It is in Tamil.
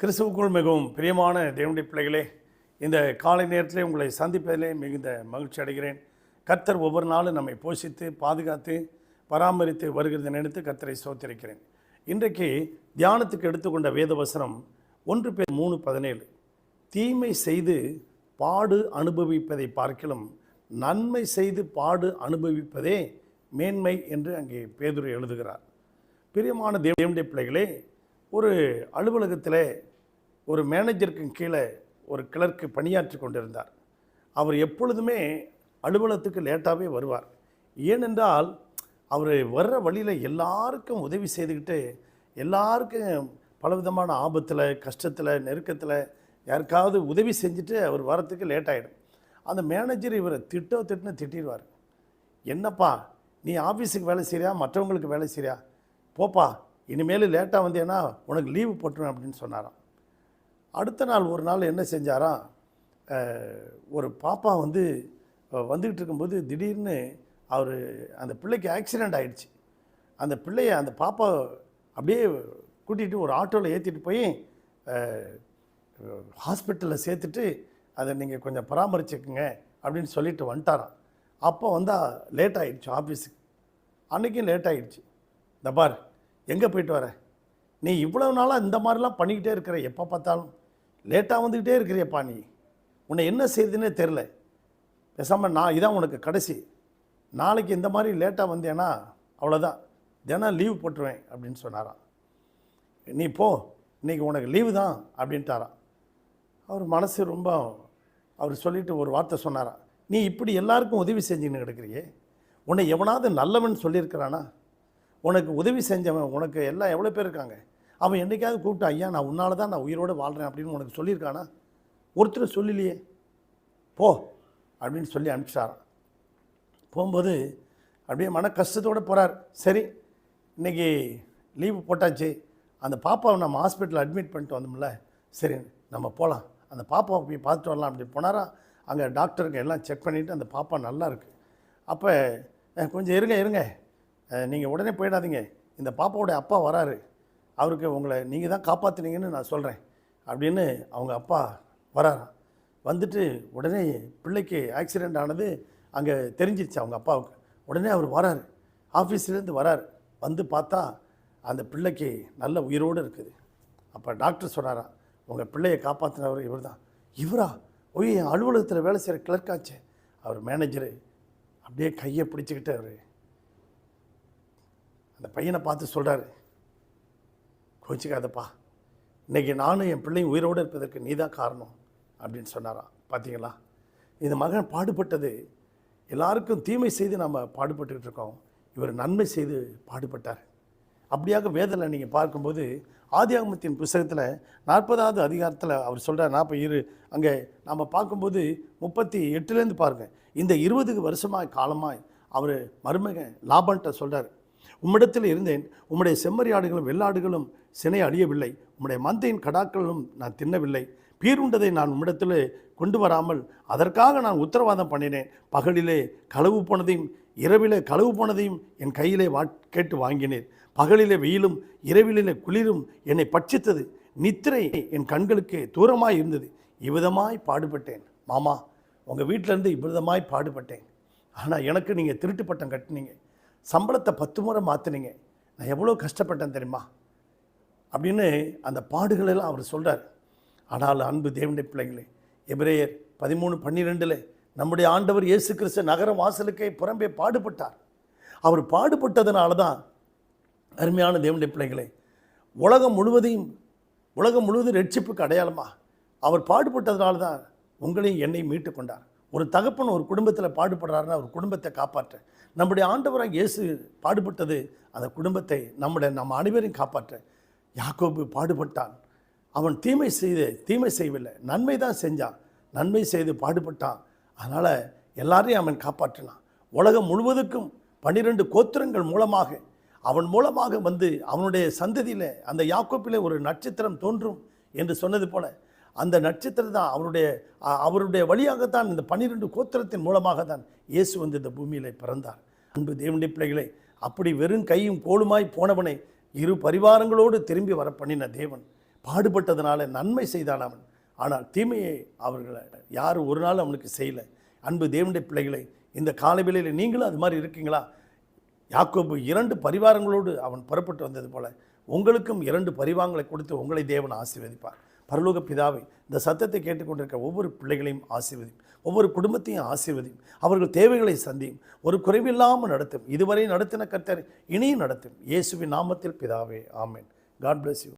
கிறிஸ்துவுக்குள் மிகவும் பிரியமான தேவனுடைய பிள்ளைகளே இந்த காலை நேரத்தில் உங்களை சந்திப்பதிலே மிகுந்த மகிழ்ச்சி அடைகிறேன். கர்த்தர் ஒவ்வொரு நாளும் நம்மை போஷித்து பாதுகாத்து பராமரித்து வருகிறது நினைத்து கர்த்தரை சோத்திருக்கிறேன் இன்றைக்கு தியானத்துக்கு எடுத்துக்கொண்ட வேதவசனம் ஒன்று பேர் மூணு பதினேழு. தீமை செய்து பாடு அனுபவிப்பதை பார்க்கிலும் நன்மை செய்து பாடு அனுபவிப்பதே மேன்மை என்று அங்கே பேதுரை எழுதுகிறார். பிரியமான தேவனுடைய பிள்ளைகளே ஒரு அலுவலகத்தில் ஒரு மேனேஜருக்கு கீழே ஒரு கிளர்க்கு பணியாற்றி கொண்டிருந்தார். அவர் எப்பொழுதுமே அலுவலகத்துக்கு லேட்டாகவே வருவார். ஏனென்றால் அவர் வர்ற வழியில் எல்லாருக்கும் உதவி செய்துக்கிட்டு எல்லாருக்கும் பலவிதமான ஆபத்தில் கஷ்டத்தில் நெருக்கத்தில் யாருக்காவது உதவி செஞ்சுட்டு அவர் வரத்துக்கு லேட் ஆகிடும் அந்த மேனேஜர் இவரை திட்டோ திட்டுன்னு திட்டிடுவார். என்னப்பா நீ ஆஃபீஸுக்கு வேலை செய்கிறியா மற்றவங்களுக்கு வேலை செய்கிறியா போப்பா இனிமேல் லேட்டாக வந்தேன்னா உனக்கு லீவு போட்டுருவேன் அப்படின்னு சொன்னாராம். அடுத்த நாள் ஒரு நாள் என்ன செஞ்சாராம் ஒரு பாப்பா வந்து வந்துக்கிட்டு இருக்கும்போது திடீர்னு அவர் அந்த பிள்ளைக்கு ஆக்சிடெண்ட் ஆகிடுச்சு அந்த பிள்ளைய அந்த பாப்பா அப்படியே கூட்டிகிட்டு ஒரு ஆட்டோவில் ஏற்றிட்டு போய் ஹாஸ்பிட்டலில் சேர்த்துட்டு அதை நீங்கள் கொஞ்சம் பராமரிச்சுக்குங்க அப்படின்னு சொல்லிட்டு வந்துட்டாராம். அப்போ வந்தால் லேட் ஆகிடுச்சு ஆஃபீஸுக்கு அன்றைக்கும் லேட் ஆகிடுச்சு இந்த பார் எங்கே போயிட்டு வர? நீ இவ்வளவு நாளாக இந்த மாதிரிலாம் பண்ணிக்கிட்டே இருக்கிற எப்போ பார்த்தாலும்? லேட்டாக வந்துக்கிட்டே இருக்கிறியப்பா நீ. உன்னை என்ன செய்யுதுன்னே தெரில பேசாமல் நான் இதான் உனக்கு கடைசி. நாளைக்கு இந்த மாதிரி லேட்டாக வந்தேன்னா அவ்வளோதான் தினம் லீவ் போட்டுருவேன் அப்படின்னு சொன்னாராம். நீ போ இன்னைக்கு உனக்கு லீவு தான் அப்படின்ட்டாராம். அவர் மனசு ரொம்ப அவர் சொல்லிட்டு ஒரு வார்த்தை சொன்னாராம். நீ இப்படி எல்லாருக்கும் உதவி செஞ்சுன்னு கிடக்குறியே. உன்னை எவனாவது நல்லவன் சொல்லியிருக்கிறானா? உனக்கு உதவி செஞ்சவன் உனக்கு எல்லாம் எவ்வளோ பேர் இருக்காங்க? அவன் என்றைக்காவது கூப்பிட்டு ஐயா நான் உன்னால தான் நான் உயிரோடு வாழ்கிறேன் அப்படின்னு உனக்கு சொல்லியிருக்கானா? ஒருத்தர் சொல்லலையே. போ அப்படின்னு சொல்லி அனுப்பிச்சாராம். போகும்போது அப்படியே மன கஷ்டத்தோடு போகிறார் சரி இன்னைக்கு லீவு போட்டாச்சு. அந்த பாப்பாவை நம்ம ஹாஸ்பிட்டலில் அட்மிட் பண்ணிட்டு வந்தோம்ல. சரி நம்ம போகலாம் அந்த பாப்பாவை போய் பார்த்துட்டு வரலாம் அப்படி போனாரா? அங்கே டாக்டருக்கு எல்லாம் செக் பண்ணிவிட்டு அந்த பாப்பா நல்லா இருக்குது அப்போ கொஞ்சம் இருங்க இருங்க. நீங்கள் உடனே போயிடாதீங்க. இந்த பாப்பாவோட அப்பா வராரு. அவருக்கு உங்களை நீங்கள் தான் காப்பாற்றுனீங்கன்னு நான் சொல்கிறேன் அப்படின்னு அவங்க அப்பா வராராம் வந்துட்டு உடனே பிள்ளைக்கு ஆக்சிடெண்ட் ஆனது அங்கே தெரிஞ்சிருச்சு அவங்க அப்பாவுக்கு. உடனே அவர் வராரு. ஆஃபீஸ்லேருந்து வராரு. வந்து பார்த்தா அந்த பிள்ளைக்கு நல்ல உயிரோடு இருக்குது. அப்போ டாக்டர் சொன்னாராம் உங்கள் பிள்ளையை காப்பாற்றினவர் இவர் தான் இவரா? ஒய் என் அலுவலகத்தில் வேலை செய்கிற கிளர்க்காச்சு அவர் மேனேஜரு அப்படியே கையை பிடிச்சிக்கிட்டு அவர் அந்த பையனை பார்த்து சொல்கிறாரு கோச்சிக்காதப்பா. இன்னைக்கு நானும் என் பிள்ளையும் உயிரோடு இருப்பதற்கு நீ தான் காரணம் அப்படின்னு சொன்னாராம் பார்த்தீங்களா இந்த மகன் பாடுபட்டது எல்லாருக்கும் தீமை செய்து நம்ம பாடுபட்டுக்கிட்டு இருக்கோம். இவர் நன்மை செய்து பாடுபட்டார். அப்படியாக வேதனை நீங்கள் பார்க்கும்போது ஆதியாகமத்தின் புஸ்தகத்தில் நாற்பதாவது அதிகாரத்தில் அவர் சொல்கிறார் நாற்பது இரு அங்கே நாம் பார்க்கும்போது முப்பத்தி எட்டுலேருந்து பாருங்கள் இந்த இருபது வருஷமாய் காலமாய் அவர் மருமகன் லாபன்ட்ட சொல்கிறார் உம்மிடத்தில் இருந்தேன். உம்முடைய செம்மறியாடுகளும் வெள்ளாடுகளும் சினை அழியவில்லை. உம்முடைய மந்தையின் கடாக்களும் நான் தின்னவில்லை. பீருண்டதை நான் உம்மிடத்தில் கொண்டு வராமல் அதற்காக நான் உத்தரவாதம் பண்ணினேன். பகலிலே களவு போனதையும் இரவிலே களவு போனதையும் என் கையிலே வா கேட்டு வாங்கினேன். பகலிலே வெயிலும் இரவிலே குளிரும் என்னை பட்சித்தது. நித்திரை என் கண்களுக்கு தூரமாய் இருந்தது. இவ்விதமாய் பாடுபட்டேன். மாமா உங்கள் வீட்டிலேருந்து இவ்விதமாய் பாடுபட்டேன். ஆனால் எனக்கு நீங்கள் திருட்டு பட்டம் கட்டினீங்க. சம்பளத்தை பத்து முறை மாற்றினீங்க நான் எவ்வளோ கஷ்டப்பட்டேன் தெரியுமா? அப்படின்னு அந்த பாடுகளெல்லாம் அவர் சொல்கிறார் ஆனால் அன்பு தேவனுடைய பிள்ளைங்களே எபிரேயர் பதிமூணு பன்னிரெண்டில் நம்முடைய ஆண்டவர் இயேசு கிறிஸ்து நகர வாசலுக்கே புறம்பே பாடுபட்டார். அவர் பாடுபட்டதுனால தான் அருமையான தேவனுடைய பிள்ளைகளே உலகம் முழுவதையும் உலகம் முழுவதும் ரட்சிப்புக்கு அடையாளமா? அவர் பாடுபட்டதுனால தான் உங்களையும் என்னையும் மீட்டு கொண்டார். ஒரு தகப்பன் ஒரு குடும்பத்தில் பாடுபடுறாருன்னா ஒரு குடும்பத்தை காப்பாற்ற நம்முடைய ஆண்டவராக இயேசு பாடுபட்டது அந்த குடும்பத்தை நம்முடைய நம்ம அனைவரையும் காப்பாற்ற. யாக்கோபு பாடுபட்டான். அவன் தீமை செய்து தீமை செய்யவில்லை. நன்மை தான் செஞ்சான். நன்மை செய்து பாடுபட்டான். அதனால் எல்லாரையும் அவன் காப்பாற்றினான். உலகம் முழுவதுக்கும் பன்னிரெண்டு கோத்திரங்கள் மூலமாக அவன் மூலமாக வந்து அவனுடைய சந்ததியில் அந்த யாக்கோப்பிலே ஒரு நட்சத்திரம் தோன்றும் என்று சொன்னது போல அந்த நட்சத்திரம் தான் அவருடைய அவருடைய வழியாகத்தான் இந்த பன்னிரெண்டு கோத்திரத்தின் மூலமாக தான் இயேசு வந்து இந்த பூமியில் பிறந்தார். அன்பு தேவனுடைய பிள்ளைகளை அப்படி வெறும் கையும் கோலுமாய் போனவனை இரு பரிவாரங்களோடு திரும்பி வர பண்ணின தேவன். பாடுபட்டதுனால நன்மை செய்தான் அவன். ஆனால் தீமையை அவர்களை யாரும் ஒரு நாள் அவனுக்கு செய்யலை. அன்பு தேவனுடைய பிள்ளைகளை இந்த காலவேளையில் நீங்களும் அது மாதிரி இருக்கீங்களா? யாக்கோபு இரண்டு பரிவாரங்களோடு அவன் புறப்பட்டு வந்தது போல உங்களுக்கும் இரண்டு பரிவாரங்களை கொடுத்து உங்களை தேவன் ஆசீர்வதிப்பார். பரலோக பிதாவை இந்த சத்தத்தை கேட்டுக்கொண்டிருக்க ஒவ்வொரு பிள்ளைகளையும் ஆசீர்வதியும் ஒவ்வொரு குடும்பத்தையும் ஆசீர்வதியும் அவர்கள் தேவைகளை சந்தியும் ஒரு குறைவில்லாமல் நடத்தும் இதுவரை நடத்தின கர்த்தர் இனியும் நடத்தும். இயேசுவின் நாமத்தில் பிதாவே ஆமேன். God bless you